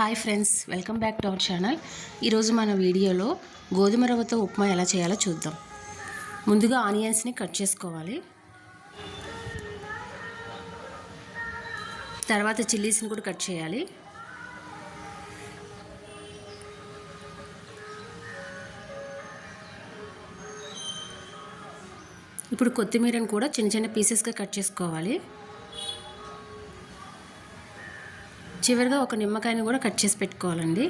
Hi friends welcome back to our channel. ఈరోజు మన వీడియోలో గోధుమ రవ్వతో ఉప్మా ఎలా చేయాలో చూద్దాం. ముందుగా ఆనియన్స్ని కట్ చేసుకోవాలి. తర్వాత చిల్లీస్ని కూడా కట్ చేయాలి. ఇప్పుడు కొత్తిమీరను కూడా చిన్న చిన్న పీసెస్గా కట్ చేసుకోవాలి. చివరిగా ఒక నిమ్మకాయని కూడా కట్ చేసి పెట్టుకోవాలండి.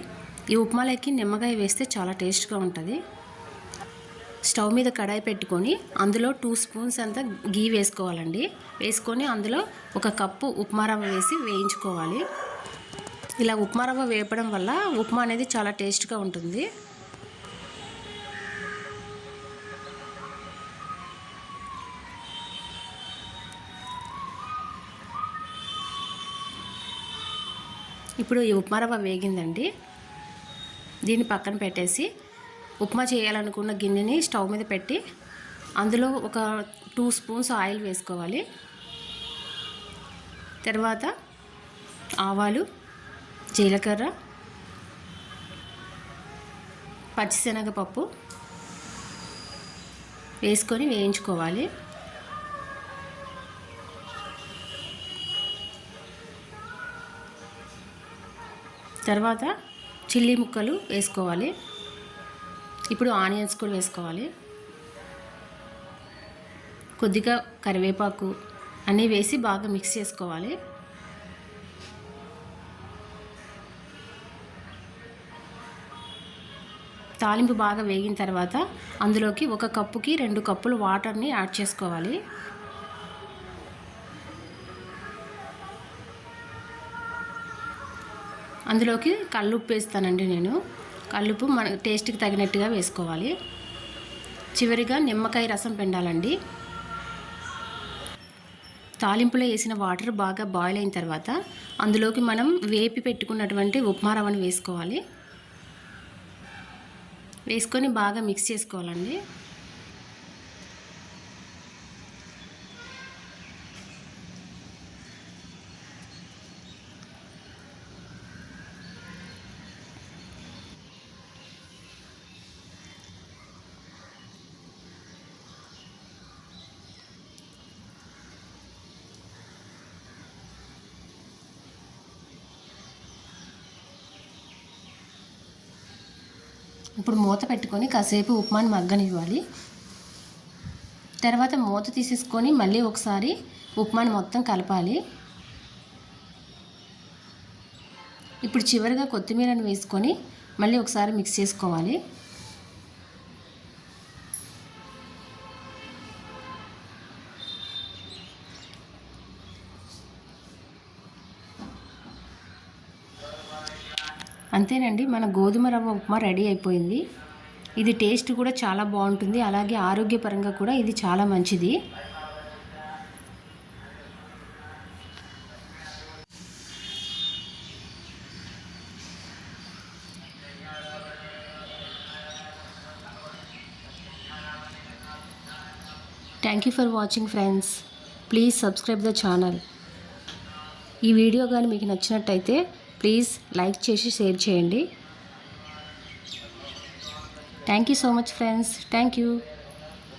ఈ ఉప్మాలోకి నిమ్మకాయ వేస్తే చాలా టేస్ట్గా ఉంటుంది. స్టవ్ మీద కడాయి పెట్టుకొని అందులో టూ స్పూన్స్ అంతా గీ వేసుకోవాలండి. వేసుకొని అందులో ఒక కప్పు ఉప్మా రవ్వ వేసి వేయించుకోవాలి. ఇలా ఉప్మా రవ్వ వేపడం వల్ల ఉప్మా అనేది చాలా టేస్ట్గా ఉంటుంది. ఇప్పుడు ఈ ఉప్మా రవ్వ వేగిందండి. దీన్ని పక్కన పెట్టేసి ఉప్మా చేయాలనుకున్న గిన్నెని స్టవ్ మీద పెట్టి అందులో ఒక టూ స్పూన్స్ ఆయిల్ వేసుకోవాలి. తర్వాత ఆవాలు జీలకర్ర పచ్చిశనగపప్పు వేసుకొని వేయించుకోవాలి. తర్వాత చిల్లీ ముక్కలు వేసుకోవాలి. ఇప్పుడు ఆనియన్స్ కూడా వేసుకోవాలి. కొద్దిగా కరివేపాకు అన్నీ వేసి బాగా మిక్స్ చేసుకోవాలి. తాలింపు బాగా వేగిన తర్వాత అందులోకి ఒక కప్పుకి రెండు కప్పులు వాటర్ని యాడ్ చేసుకోవాలి. అందులోకి కల్లుప్పు వేస్తానండి నేను. కల్లుప్పు మన టేస్ట్కి తగినట్టుగా వేసుకోవాలి. చివరిగా నిమ్మకాయ రసం పిండాలండి. తాలింపులో వేసిన వాటర్ బాగా బాయిల్ అయిన తర్వాత అందులోకి మనం వేపి పెట్టుకున్నటువంటి ఉప్మా రవ్వను వేసుకోవాలి. వేసుకొని బాగా మిక్స్ చేసుకోవాలండి. ఇప్పుడు మూత పెట్టుకొని కాసేపు ఉప్మాని మగ్గనివ్వాలి. తర్వాత మూత తీసేసుకొని మళ్ళీ ఒకసారి ఉప్మాని మొత్తం కలపాలి. ఇప్పుడు చివరిగా కొత్తిమీరను వేసుకొని మళ్ళీ ఒకసారి మిక్స్ చేసుకోవాలి. అంతేనండి మన గోధుమ రవ్వ ఉప్మా రెడీ అయిపోయింది. ఇది టేస్ట్ కూడా చాలా బాగుంటుంది అలాగే ఆరోగ్యపరంగా కూడా ఇది చాలా మంచిది. Thank you for watching friends please subscribe the channel ఈ వీడియో కానీ మీకు నచ్చినట్టయితే ప్లీజ్ లైక్ చేసి షేర్ చేయండి. Thank you so much friends thank you